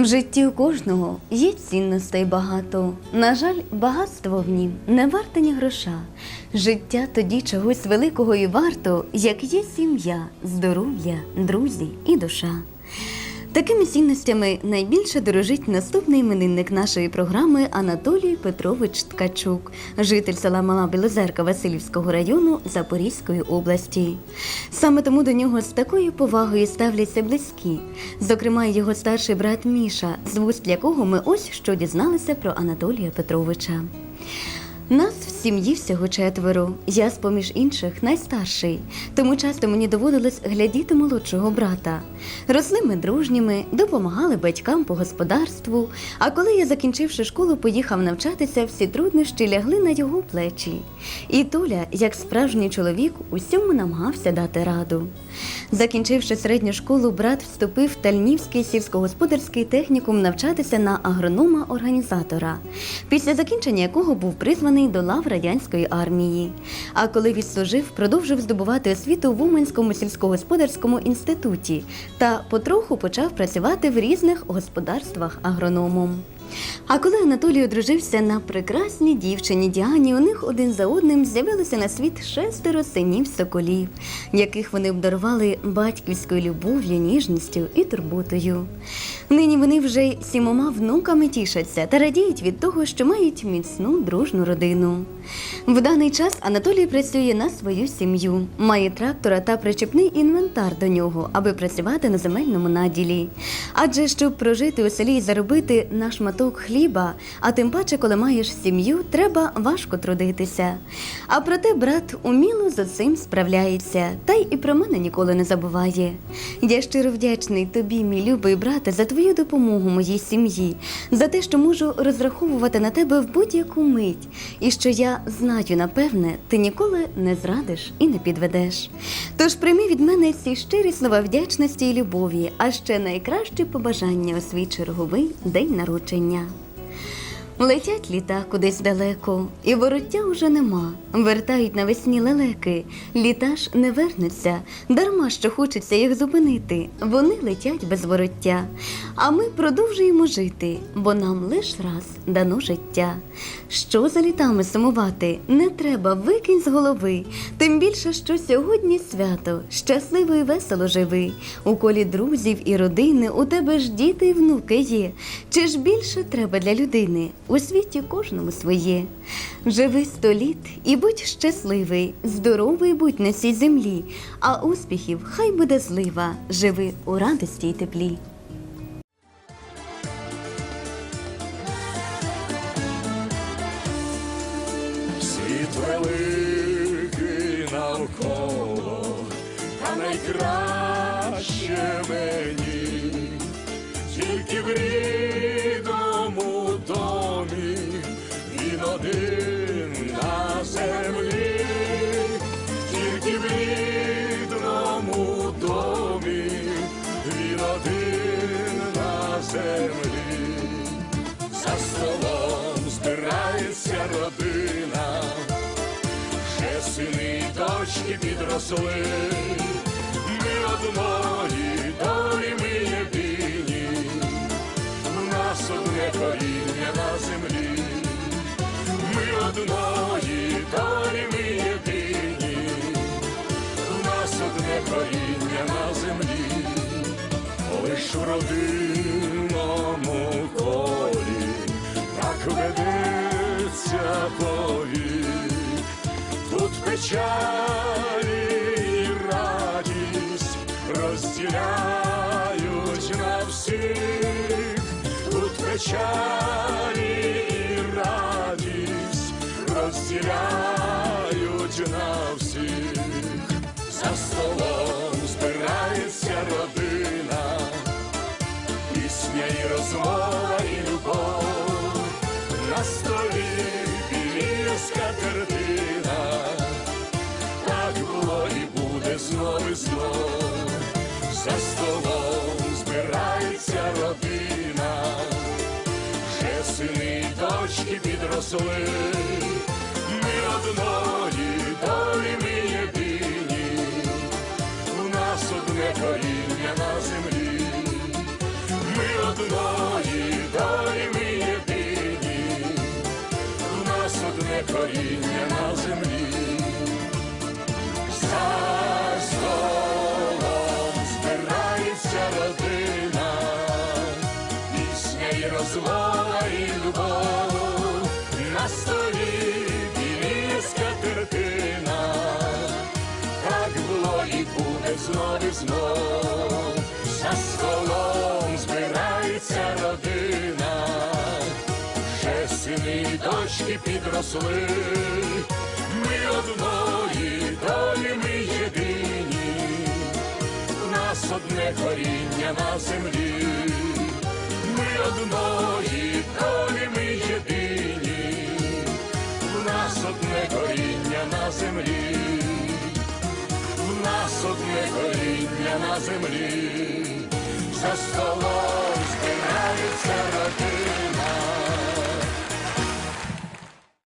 В житті у кожного є цінностей багато. На жаль, багатство в нім не варте ні гроша. Життя тоді чогось великого і варто, як є сім'я, здоров'я, друзі і душа. Такими цінностями найбільше дорожить наступний іменинник нашої програми Анатолій Петрович Ткачук, житель села Мала Білозерка Васильівського району Запорізької області. Саме тому до нього з такою повагою ставляться близькі, зокрема, його старший брат Міша, з вуст якого ми ось що дізналися про Анатолія Петровича. Нас в сім'ї всього четверо. Я, з-поміж інших, найстарший, тому часто мені доводилось глядіти молодшого брата. Росли ми дружніми, допомагали батькам по господарству. А коли я, закінчивши школу, поїхав навчатися, всі труднощі лягли на його плечі. І Толя, як справжній чоловік, усьому намагався дати раду. Закінчивши середню школу, брат вступив в Тальнівський сільськогосподарський технікум навчатися на агронома-організатора, після закінчення якого був призваний до лав радянської армії. А коли відслужив, продовжив здобувати освіту в Уманському сільськогосподарському інституті та потроху почав працювати в різних господарствах агрономом. А коли Анатолій одружився на прекрасній дівчині Діані, у них один за одним з'явилося на світ шестеро синів соколів, яких вони обдарували батьківською любов'ю, ніжністю і турботою. Нині вони вже й сімома внуками тішаться та радіють від того, що мають міцну дружну родину. В даний час Анатолій працює на свою сім'ю, має трактора та причепний інвентар до нього, аби працювати на земельному наділі. Адже щоб прожити у селі і заробити на шматок хліба, а тим паче, коли маєш сім'ю, треба важко трудитися. А проте брат уміло з цим справляється, та й і про мене ніколи не забуває. Я щиро вдячний тобі, мій любий брате, за твою допомогу моїй сім'ї, за те, що можу розраховувати на тебе в будь-яку мить, і що я знаю, напевне, ти ніколи не зрадиш і не підведеш. Тож прийми від мене ці щирі слова вдячності і любові, а ще найкращі побажання у свій черговий день народження. 娘. Летять літа кудись далеко, і вороття уже нема. Вертають навесні лелеки. Літа ж не вернуться, дарма що хочеться їх зупинити. Вони летять без вороття. А ми продовжуємо жити, бо нам лиш раз дано життя. Що за літами сумувати? Не треба, викинь з голови. Тим більше, що сьогодні свято, щасливо і весело живи. У колі друзів і родини у тебе ж діти і внуки є. Чи ж більше треба для людини? У світі кожному своє. Живи сто літ і будь щасливий, здоровий будь на цій землі, а успіхів хай буде злива. Живи у радості й теплі. Світ великий навколо, а найкраще мені, тільки в вже сини і дочки підросли, ми одної долі ми єдині, у нас одне коріння на землі, печалі і радість розділяють на всіх, тут печалі і радість розділяють на всіх, за столом тільки підросли, ми одної долі, ми єдині, у нас одне коріння на землі, ми одної долі, ми єдині, у нас одне коріння на землі. Родина, пісня і розвала, і любов. Сини дочки підросли, ми одної долі ми єдині, в нас одне коріння на землі, ми одної долі ми єдині, в нас одне коріння на землі, в нас одне коріння на землі, за столом